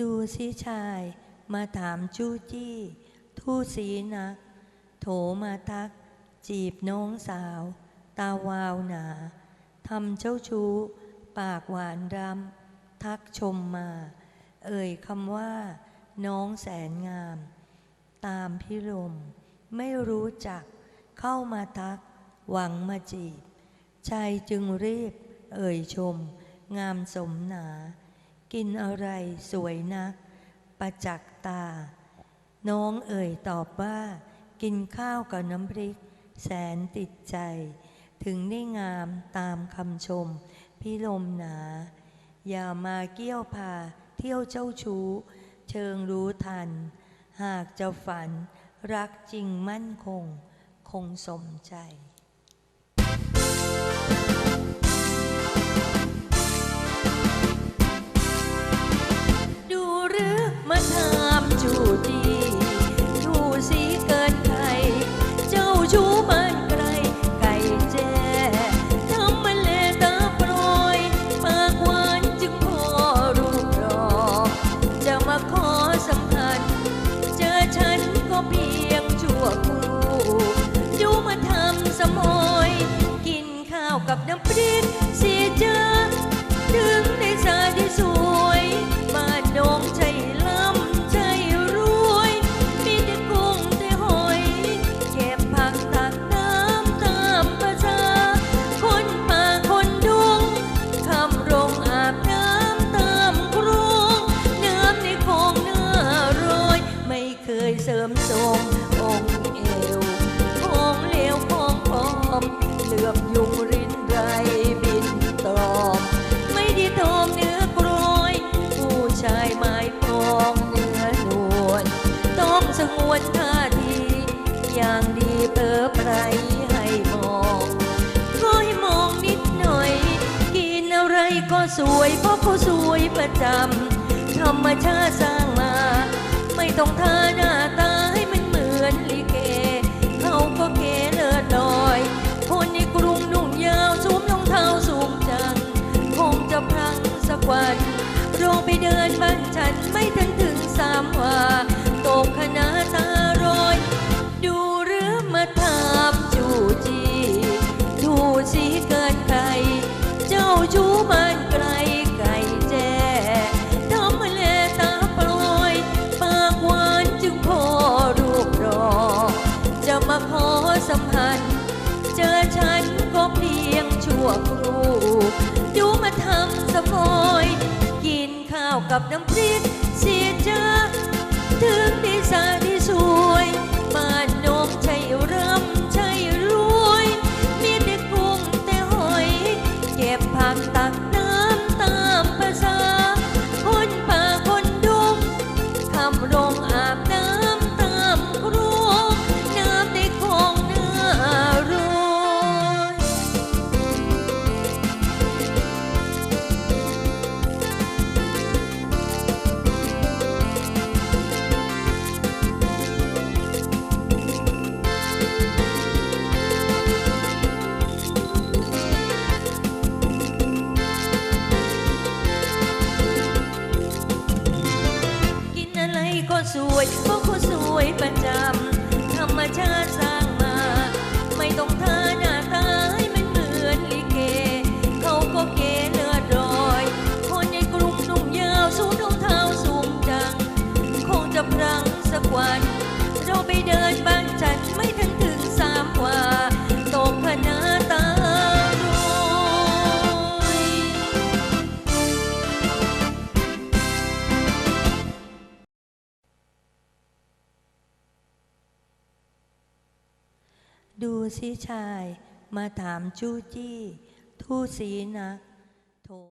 ดูสิชายมาถามจู้จี้ ทู่สีนัก โถมาทัก จีบน้องสาว ตาวาวหนาทำเจ้าชู้ ปากหวานรำทักชมมา เอ่ยคำว่า น้องแสนงาม ตามพิรม ไม่รู้จัก เข้ามาทัก หวังมาจีบ ชายจึงรีบ เอ่ยชม งามสมหนา กินอะไรสวยนักประจักษ์ตา น้องเอ่ยตอบว่า กินข้าวกับน้ำพริก แสนติดใจ ถึงได้งามตามคำชมพี่ลมหนา อย่ามาเกี้ยวพา เที่ยวเจ้าชู้ เชิงรู้ทัน หากจะฝัน รักจริงมั่นคง คงสมใจาวกับน้ำพริกเสียเจอถึงได้สาที่สวยบ้านดงใจล้ำใจรวย มีแต่กุ้งแต่หอย เก็บผักตักน้ำตามประชา คนป่าคนดงคำโรงอาบน้ำตามครองน้ำในคลองหน้ารอย ไม่เคยเสริมทร สงวนท่าทีอย่างดีเปิดไรให้มองก็ให้มองนิดหน่อย กินอะไรก็สวยเพราะเขาสวยประจำธรรมชาติสร้างมา ไม่ต้องทาหน้าตาให้มันเหมือนลิเกเขาก็เกเลิศลอย คนในกรุงนุ่งยาวสวมรองเท้าสูงจัง คงจะพลังสักวันโรงไปเดินบ้านฉันไม่ทันถึงสามว่าตกคณะ กับน้ำพริกเสียเจอถึงดีสาที่สวยบ้านนมใช่รำใช่รวย มีแต่กุ้งแต่หอย เก็บผักตักน้ วยเพราะเขาสวยประจำ ธรรมชาติสร้างมา ไม่ต้องทาหน้าตาให้มันเหมือนลิเก เขาก็เกเลือดรอย คนในกรุงนุ่งยาวสูงรองเท้าสูงจัง คงจะพรังสักวัน เราไปเดิน ดูสิชาย มาถามจู้จี้ ทู่สีนัก